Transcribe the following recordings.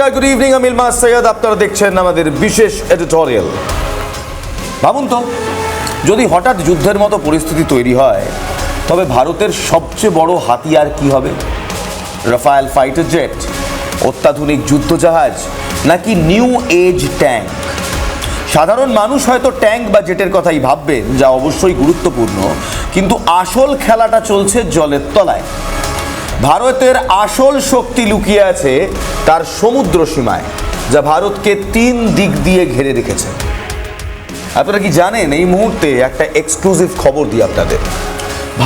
নমস্কার good evening আমি ইলমাস সৈয়দ। আপনারা দেখছেন আমাদের বিশেষ এডিটোরিয়াল ভাবুন তো, যদি হঠাৎ যুদ্ধের মতো পরিস্থিতি তৈরি হয়, তবে ভারতের সবচেয়ে বড় হাতিয়ার কি হবে? রাফায়েল ফাইটার জেট অত্যাধুনিক যুদ্ধজাহাজ, নাকি নিউ এজ ট্যাঙ্ক সাধারণ মানুষ হয়তো ট্যাঙ্ক বা জেটের কথাই ভাববেন, যা অবশ্যই গুরুত্বপূর্ণ, কিন্তু আসল খেলাটা চলছে জলের তলায়। ভারতের আসল শক্তি লুকিয়ে আছে তার সমুদ্র সীমায়, যা ভারতকে তিন দিক দিয়ে ঘিরে রেখেছে। আপনারা কি জানেন, এই মুহূর্তে একটা এক্সক্লুসিভ খবর দিই আপনাদের।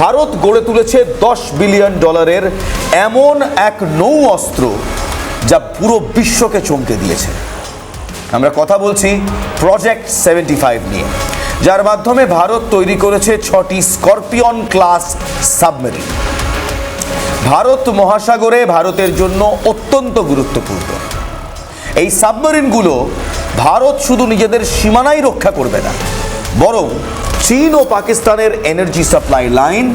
ভারত গড়ে তুলেছে দশ বিলিয়ন ডলারের এমন এক নৌ অস্ত্র যা পুরো বিশ্বকে চমকে দিয়েছে। আমরা কথা বলছি প্রজেক্ট সেভেন্টি ফাইভ নিয়ে, যার মাধ্যমে ভারত তৈরি করেছে ছটি স্করপিয়ন ক্লাস সাবমেরিন ভারত মহাসাগরে ভারতের জন্য অত্যন্ত গুরুত্বপূর্ণ। এই সাবমেরিনগুলো ভারত শুধু নিজেদের সীমানাই রক্ষা করবে না, বরং চীন ও পাকিস্তানের এনার্জি সাপ্লাই লাইন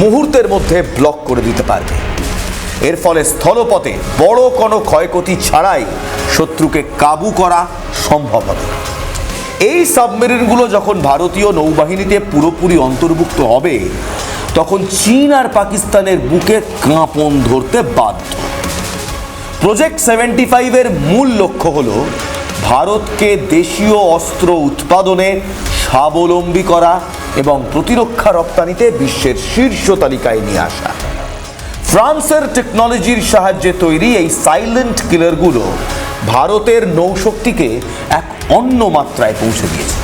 মুহূর্তের মধ্যে ব্লক করে দিতে পারবে। এর ফলে স্থলপথে বড় কোনো ক্ষয়ক্ষতি ছাড়াই শত্রুকে কাবু করা সম্ভব হবে। এই সাবমেরিনগুলো যখন ভারতীয় নৌবাহিনীতে পুরোপুরি অন্তর্ভুক্ত হবে তখন চীন আর পাকিস্তানের বুকে কাঁপন ধরতে বাধ্য। প্রজেক্ট সেভেন্টি ফাইভের মূল লক্ষ্য হল ভারতকে দেশীয় অস্ত্র উৎপাদনে স্বাবলম্বী করা এবং প্রতিরক্ষা রপ্তানিতে বিশ্বের শীর্ষ তালিকায় নিয়ে আসা। ফ্রান্সের টেকনোলজির সাহায্যে তৈরি এই সাইলেন্ট কিলারগুলো ভারতের নৌশক্তিকে এক অন্য মাত্রায় পৌঁছে দিয়েছে।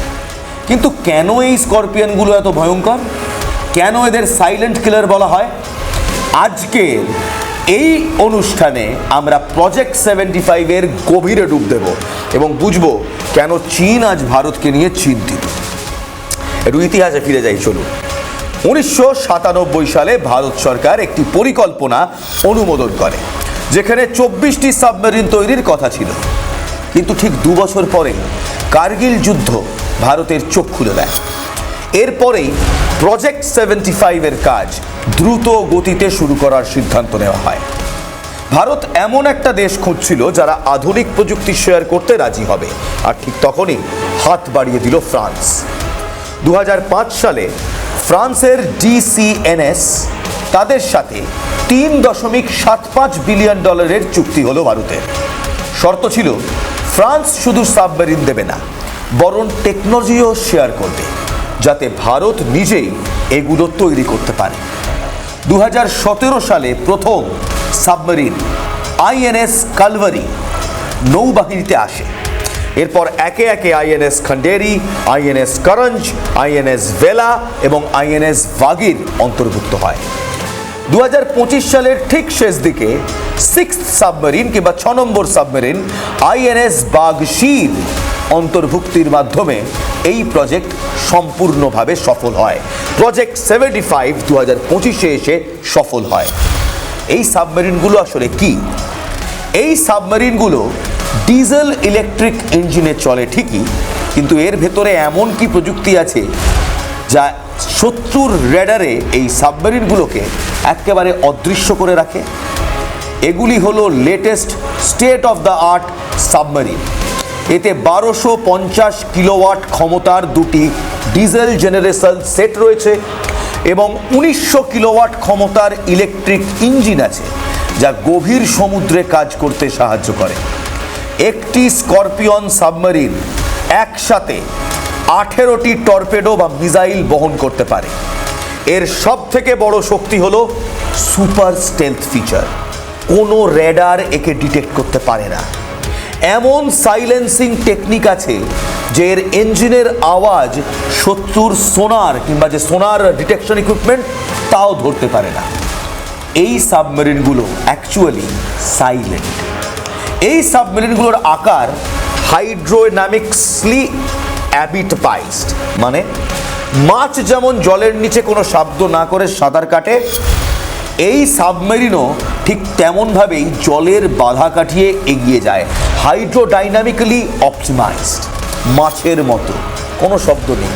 কিন্তু কেন এই স্করপিয়নগুলো এত ভয়ঙ্কর? কেন এদের সাইলেন্ট কিলার বলা হয়? আজকের এই অনুষ্ঠানে আমরা প্রজেক্ট সেভেন্টি ফাইভের গভীরে ডুব দেব এবং বুঝব কেন চীন আজ ভারতকে নিয়ে চিন্তিত। একটু ইতিহাসে ফিরে যাই, চলুন। উনিশশো সাতানব্বই সালে ভারত সরকার একটি পরিকল্পনা অনুমোদন করে, যেখানে চব্বিশটি সাবমেরিন তৈরির কথা ছিল। কিন্তু ঠিক দু বছর পরে কার্গিল যুদ্ধ ভারতের চোখ খুলে দেয়। এরপরেই প্রজেক্ট সেভেন্টি ফাইভের কাজ দ্রুত গতিতে শুরু করার সিদ্ধান্ত নেওয়া হয়। ভারত এমন একটা দেশ খুঁজছিল যারা আধুনিক প্রযুক্তি শেয়ার করতে রাজি হবে। আর ঠিক তখনই হাত বাড়িয়ে দিল ফ্রান্স। দু হাজার পাঁচ সালে ফ্রান্সের ডিসিএনএস তাদের সাথে তিন দশমিক সাত পাঁচ বিলিয়ন ডলারের চুক্তি হলো ভারতের। শর্ত ছিল, ফ্রান্স শুধু সাবমেরিন দেবে না, বরং টেকনোলজিও শেয়ার করবে। যাতে ভারত নিজেই এগুলো তৈরি করতে পারে। দু হাজার সতেরো সালে প্রথম সাবমেরিন আইএনএস কালভারি নৌবাহিনীতে আসে। এরপর একে একে INS Khanderi INS Karanj, INS Vela এবং আইএনএস ভাগির অন্তর্ভুক্ত হয়। দু হাজার পঁচিশ সালের ঠিক শেষ দিকে সিক্স সাবমেরিন কিংবা ছ নম্বর সাবমেরিন আইএনএস বাগশির অন্তর্ভুক্তির মাধ্যমে এই প্রজেক্ট সম্পূর্ণভাবে সফল হয়। প্রজেক্ট সেভেন্টি ফাইভ দু হাজার পঁচিশে এসে সফল হয়। এই সাবমেরিনগুলো আসলে কি? এই সাবমেরিনগুলো ডিজেল ইলেকট্রিক ইঞ্জিনে চলে ঠিকই, কিন্তু এর ভেতরে এমন কি প্রযুক্তি আছে যা শত্রুর রেডারে এই সাবমেরিনগুলোকে একেবারে অদৃশ্য করে রাখে? এগুলি হলো latest state of the art submarine. এতে বারোশো পঞ্চাশ কিলোওয়াট ক্ষমতার দুটি ডিজেল জেনারেশন সেট রয়েছে এবং উনিশশো কিলোওয়াট ক্ষমতার ইলেকট্রিক ইঞ্জিন আছে, যা গভীর সমুদ্রে কাজ করতে সাহায্য করে। একটি স্করপিয়ন সাবমেরিন একসাথে আঠেরোটি টর্পেডো বা মিসাইল বহন করতে পারে। এর সব থেকে বড় শক্তি হল সুপার স্টেলথ ফিচার। কোনো রেডার একে ডিটেক্ট করতে পারে না। এমন সাইলেন্সিং টেকনিক আছে যে এর ইঞ্জিনের আওয়াজ শত্রুর সোনার কিংবা যে সোনার ডিটেকশন ইকুইপমেন্ট তাও ধরতে পারে না। এই সাবমেরিনগুলো অ্যাকচুয়ালি সাইলেন্ট এই সাবমেরিনগুলোর আকার হাইড্রোডাইনামিক্সলি অ্যাবিটপাইসড মানে মাছ যেমন জলের নিচে কোনো শব্দ না করে সাঁতার কাটে, এই সাবমেরিনও ঠিক তেমনভাবেই জলের বাধা কাটিয়ে এগিয়ে যায়। হাইড্রোডাইনামিক্যালি অপটিমাইজড মাছের মতো, কোনো শব্দ নেই।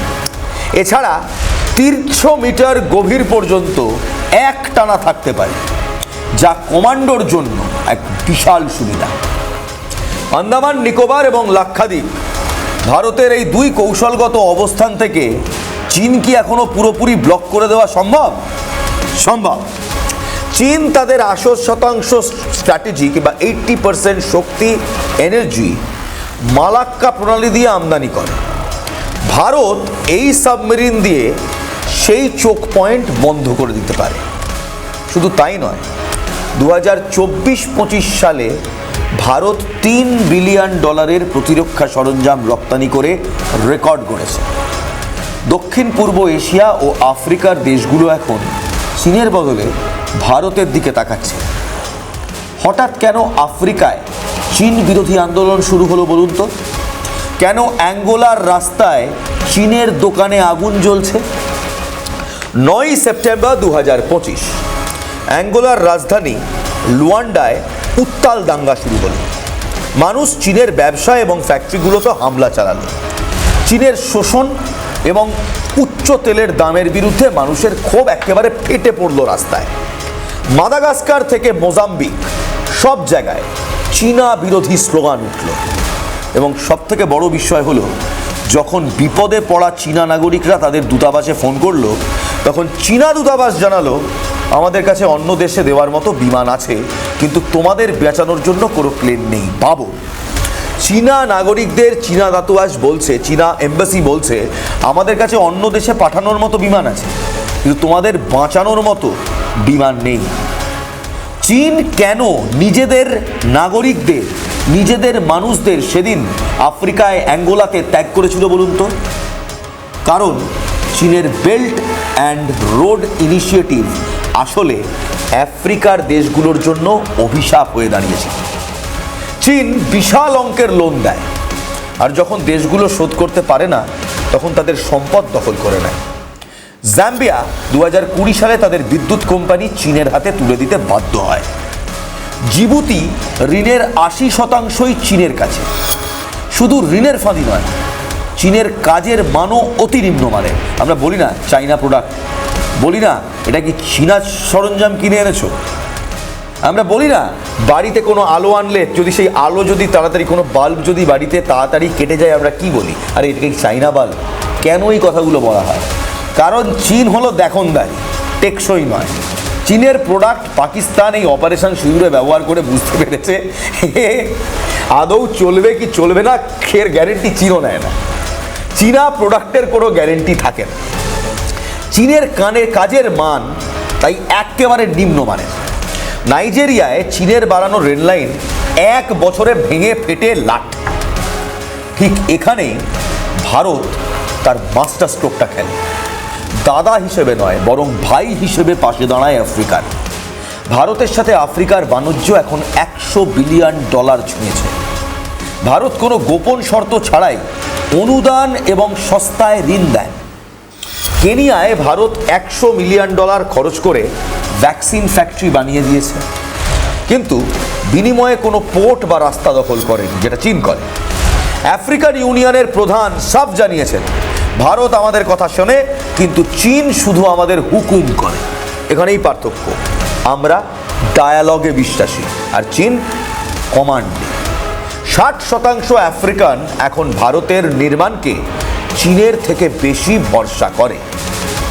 এছাড়া তিনশো মিটার গভীর পর্যন্ত এক টানা থাকতে পারে, যা কমান্ডোর জন্য এক বিশাল সুবিধা। আন্দামান, নিকোবর এবং লাক্ষাদ্বীপ ভারতের এই দুই কৌশলগত অবস্থান থেকে চীন কি এখনও পুরোপুরি ব্লক করে দেওয়া সম্ভব? সম্ভব। চীন তাদের আশো শতাংশ স্ট্র্যাটেজি কিংবা এইট্টি পার্সেন্ট শক্তি এনার্জি মালাক্কা প্রণালী দিয়ে আমদানি করে। ভারত এই সাবমেরিন দিয়ে সেই চোখ পয়েন্ট বন্ধ করে দিতে পারে। শুধু তাই নয় দু হাজার চব্বিশ পঁচিশ সালে ভারত তিন বিলিয়ন ডলারের প্রতিরক্ষা সরঞ্জাম রপ্তানি করে রেকর্ড করেছে দক্ষিণ পূর্ব এশিয়া ও আফ্রিকার দেশগুলো এখন চীনের বদলে ভারতের দিকে তাকাচ্ছে। হঠাৎ কেন আফ্রিকায় চীন বিরোধী আন্দোলন শুরু হলো বলুন তো? কেন অ্যাঙ্গোলার রাস্তায় চীনের দোকানে আগুন জ্বলছে? নয় সেপ্টেম্বর দু হাজার পঁচিশ, অ্যাঙ্গোলার রাজধানী লুয়ান্ডায় উত্তাল দাঙ্গা শুরু হলো। মানুষ চীনের ব্যবসা এবং ফ্যাক্টরিগুলোতে হামলা চালালো। চীনের শোষণ এবং উচ্চ তেলের দামের বিরুদ্ধে মানুষের ক্ষোভ একেবারে ফেটে পড়ল রাস্তায়। মাদাগাস্কার থেকে মোজাম্বিক। সব জায়গায় চীনা বিরোধী স্লোগান উঠল। এবং সব থেকে বড় বিষয় হলো, যখন বিপদে পড়া চীনা নাগরিকরা তাদের দূতাবাসে ফোন করল, তখন চীনা দূতাবাস জানালো, আমাদের কাছে অন্য দেশে দেওয়ার মতো বিমান আছে, কিন্তু তোমাদের বেচানোর জন্য কোনো প্লেন নেই, পাবো। চীনা নাগরিকদের চীনা দূতাবাস বলছে, চীনা এম্বাসি বলছে, আমাদের কাছে অন্য দেশে পাঠানোর মতো বিমান আছে, কিন্তু তোমাদের বাঁচানোর মতো বিমান নেই। চীন কেন নিজেদের নাগরিকদের, নিজেদের মানুষদের সেদিন আফ্রিকায় অ্যাঙ্গোলাতে ত্যাগ করেছিল বলুন তো? কারণ চীনের বেল্ট অ্যান্ড রোড ইনিশিয়েটিভ আসলে আফ্রিকার দেশগুলোর জন্য অভিশাপ হয়ে দাঁড়িয়েছে। চীন বিশাল অঙ্কের লোন দেয়। আর যখন দেশগুলো শোধ করতে পারে না, তখন তাদের সম্পদ দখল করে নেয়। জাম্বিয়া দু হাজার কুড়ি সালে তাদের বিদ্যুৎ কোম্পানি চীনের হাতে তুলে দিতে বাধ্য হয়। জিবুতি ঋণের আশি শতাংশই চীনের কাছে। শুধু ঋণের ফাঁদি নয়, চীনের কাজের মানও অতি নিম্নমানের আমরা বলি না চাইনা প্রোডাক্ট বলি না এটা কি চীনা সরঞ্জাম কিনে এনেছো। আমরা বলি না বাড়িতে কোনো আলো আনলে যদি সেই আলো যদি তাড়াতাড়ি কোনো বাল্ব যদি বাড়িতে তাড়াতাড়ি কেটে যায়, আমরা কি বলি? আরে এটাকে কি চাইনা বাল্ব কেন এই কথাগুলো বলা হয়? কারণ চীন হলো দেখনদারি, টেকসই নয়। চীনের প্রোডাক্ট পাকিস্তান এই অপারেশন সিঁদুরে ব্যবহার করে বুঝতে পেরেছে। আদৌ চলবে কি চলবে না, এর গ্যারেন্টি চীনও নেয় না। চীনা প্রোডাক্টের কোনো গ্যারেন্টি থাকে না। চীনের কানে কাজের মান তাই একেবারে নিম্নমানের নাইজেরিয়ায় চীনের বাড়ানো রেললাইন এক বছরে ভেঙে ফেটে লাট ঠিক এখানেই ভারত তার মাস্টার স্ট্রোকটা খেলে। দাদা হিসেবে নয়, বরং ভাই হিসেবে পাশে দাঁড়ায় আফ্রিকার। ভারতের সাথে আফ্রিকার বাণিজ্য এখন একশো বিলিয়ন ডলার ছুঁয়েছে। ভারত কোনো গোপন শর্ত ছাড়াই অনুদান এবং সস্তায় ঋণ দেয়। কেনিয়ায় ভারত একশো মিলিয়ন ডলার খরচ করে ভ্যাকসিন ফ্যাক্টরি বানিয়ে দিয়েছে। কিন্তু বিনিময়ে কোনো পোর্ট বা রাস্তা দখল করেনি, যেটা চীন করে। আফ্রিকান ইউনিয়নের প্রধান সব জানিয়েছেন ভারত আমাদের কথা শোনে, কিন্তু চীন শুধু আমাদের হুকুম করে। এখানেই পার্থক্য। আমরা ডায়ালগে বিশ্বাসী, আর চীন কমান্ডে ষাট শতাংশ আফ্রিকান এখন ভারতের নির্মাণকে চীনের থেকে বেশি ভরসা করে।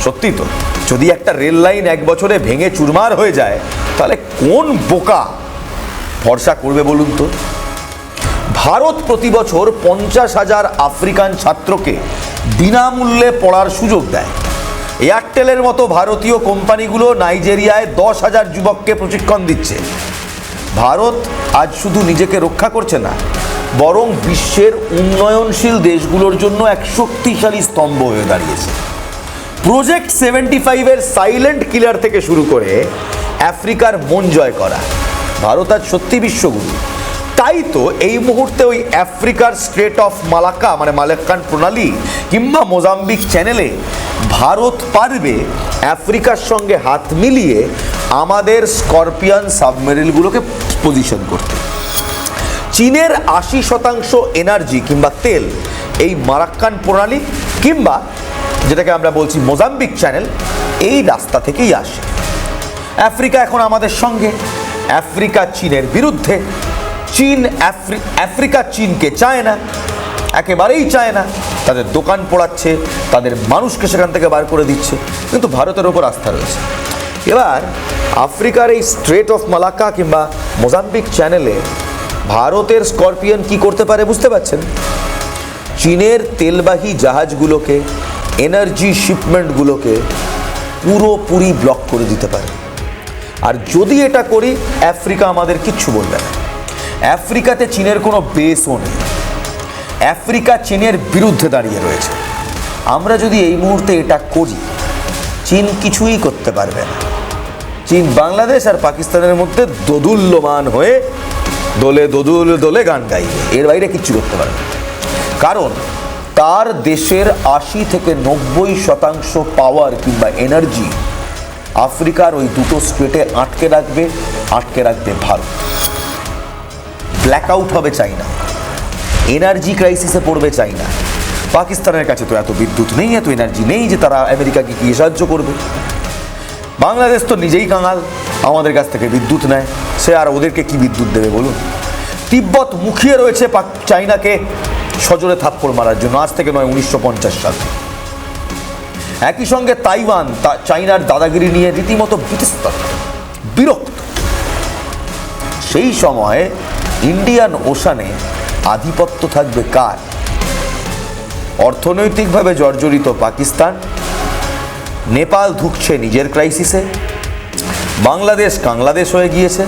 সত্যি তো, যদি একটা রেল লাইন এক বছরে ভেঙে চুরমার হয়ে যায়, তাহলে কোন বোকা ভরসা করবে বলুন তো? ভারত প্রতি বছর পঞ্চাশ হাজার আফ্রিকান ছাত্রকে বিনামূল্যে পড়ার সুযোগ দেয়। এয়ারটেলের মতো ভারতীয় কোম্পানিগুলো নাইজেরিয়ায় দশ হাজার যুবককে প্রশিক্ষণ দিচ্ছে। ভারত আজ শুধু নিজেকে রক্ষা করছে না, বরং বিশ্বের উন্নয়নশীল দেশগুলোর জন্য এক শক্তিশালী স্তম্ভ হয়ে দাঁড়িয়েছে। প্রজেক্ট সেভেন্টি ফাইভের সাইলেন্ট কিলার থেকে শুরু করে আফ্রিকার মন জয় করা, ভারত আজ সত্যি বিশ্বগুরু। তাই তো এই মুহূর্তে ওই আফ্রিকার স্ট্রেট অফ মালাক্কা মানে মালাক্কান প্রণালী কিংবা মোজাম্বিক চ্যানেলে ভারত পারবে আফ্রিকার সঙ্গে হাত মিলিয়ে আমাদের স্করপিয়ান সাবমেরিনগুলোকে পজিশন করতে। চীনের আশি শতাংশ এনার্জি কিংবা তেল এই মারাক্কান প্রণালী কিংবা যেটাকে আমরা বলছি মোজাম্বিক চ্যানেল এই রাস্তা থেকেই আসে। আফ্রিকা এখন আমাদের সঙ্গে, আফ্রিকা চীনের বিরুদ্ধে। চীন আফ্রিকা, চীনকে চায় না। একেবারেই চায় না। তাদের দোকান পোড়াচ্ছে, তাদের মানুষকে সেখান থেকে বার করে দিচ্ছে। কিন্তু ভারতের ওপর আস্থা রয়েছে। এবার আফ্রিকার এই স্ট্রেট অফ মালাক্কা কিংবা মোজাম্বিক চ্যানেলে ভারতের স্করপিয়ন কি করতে পারে বুঝতে পারছেন? চীনের তেলবাহী জাহাজগুলোকে এনার্জি শিপমেন্টগুলোকে পুরোপুরি ব্লক করে দিতে পারে। আর যদি এটা করি, আফ্রিকা আমাদের কিচ্ছু বলবে না। আফ্রিকাতে চীনের কোনো বেসও নেই। আফ্রিকা চীনের বিরুদ্ধে দাঁড়িয়ে রয়েছে। আমরা যদি এই মুহূর্তে এটা করি, চীন কিছুই করতে পারবে না। চীন বাংলাদেশ আর পাকিস্তানের মধ্যে দোদুল্যমান হয়ে দোলে দোদুল, দোলে গান গাইবে। এর বাইরে কিচ্ছু করতে পারবে। কারণ তার দেশের আশি থেকে নব্বই শতাংশ পাওয়ার কিংবা এনার্জি আফ্রিকার ওই দুটো স্টেটে আটকে রাখবে আটকে রাখবে ভারত। ব্ল্যাক আউট হবে চাইনা। এনার্জি ক্রাইসিসে পড়বে চাইনা। পাকিস্তানের কাছে তো এত বিদ্যুৎ নেই, এত এনার্জি নেই যে তারা আমেরিকাকে গিয়ে সাহায্য করবে। বাংলাদেশ তো নিজেই কাঙাল, আমাদের কাছ থেকে বিদ্যুৎ নেয়। সে আর ওদেরকে কি বিদ্যুৎ দেবে বলুন? তিব্বত মুখিয়ে রয়েছে পাক- চাইনাকে সজোরে থাপ্পড় মারার জন্য, আজ থেকে নয়, উনিশশো পঞ্চাশ সাল একই সঙ্গে তাইওয়ান, তা চাইনার দাদাগিরি নিয়ে রীতিমতো বিতস্ত। বিরক্ত। সেই সময়ে ইন্ডিয়ান ওশানে আধিপত্য থাকবে কার? অর্থনৈতিকভাবে জর্জরিত পাকিস্তান, নেপাল ধুকছে নিজের ক্রাইসিসে বাংলাদেশ কাংলাদেশ হয়ে গিয়েছে,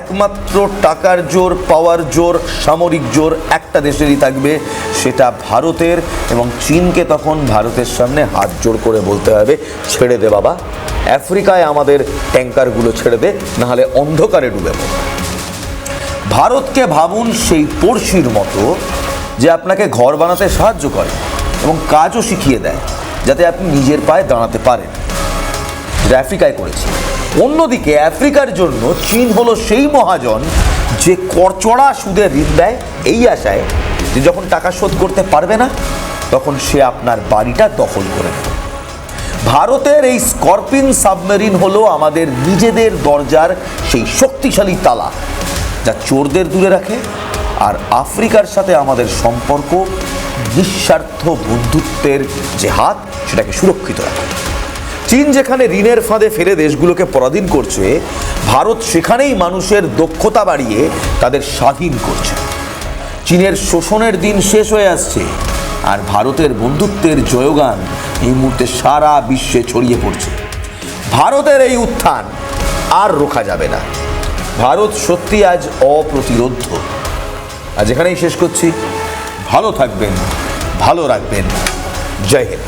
একমাত্র টাকার জোর, পাওয়ার জোর, সামরিক জোর একটা দেশেরই থাকবে, সেটা ভারতের এবং চীনকে তখন ভারতের সামনে হাত জোর করে বলতে হবে, ছেড়ে দে বাবা, আফ্রিকায় আমাদের ট্যাঙ্কারগুলো ছেড়ে দে, নাহলে অন্ধকারে ডুবে পড়বে ভারতকে ভাবুন সেই পড়শির মতো যে আপনাকে ঘর বানাতে সাহায্য করে এবং কাজও শিখিয়ে দেয়, যাতে আপনি নিজের পায়ে দাঁড়াতে পারেন। যেটা আফ্রিকায় করেছে। অন্যদিকে আফ্রিকার জন্য চীন হলো সেই মহাজন যে করচড়া সুদে ঋণ দেয় এই আশায় যে যখন টাকা শোধ করতে পারবে না, তখন সে আপনার বাড়িটা দখল করে নেবে। ভারতের এই স্করপিন সাবমেরিন হলো আমাদের নিজেদের দরজার সেই শক্তিশালী তালা। যা চোরদের দূরে রাখে আর আফ্রিকার সাথে আমাদের সম্পর্ক নিঃস্বার্থ বন্ধুত্বের যে হাত সেটাকে সুরক্ষিত রাখে। চীন যেখানে ঋণের ফাঁদে ফেলে দেশগুলোকে পরাধীন করছে, ভারত সেখানেই মানুষের দক্ষতা বাড়িয়ে তাদের স্বাধীন করছে। চীনের শোষণের দিন শেষ হয়ে আসছে আর ভারতের বন্ধুত্বের জয়গান এই মুহূর্তে সারা বিশ্বে ছড়িয়ে পড়ছে। ভারতের এই উত্থান আর রোখা যাবে না। ভারত সত্যি আজ অপ্রতিরোধ আজ এখানেই শেষ করছি। ভালো থাকবেন ভালো রাখবেন। জয় হিন্দ।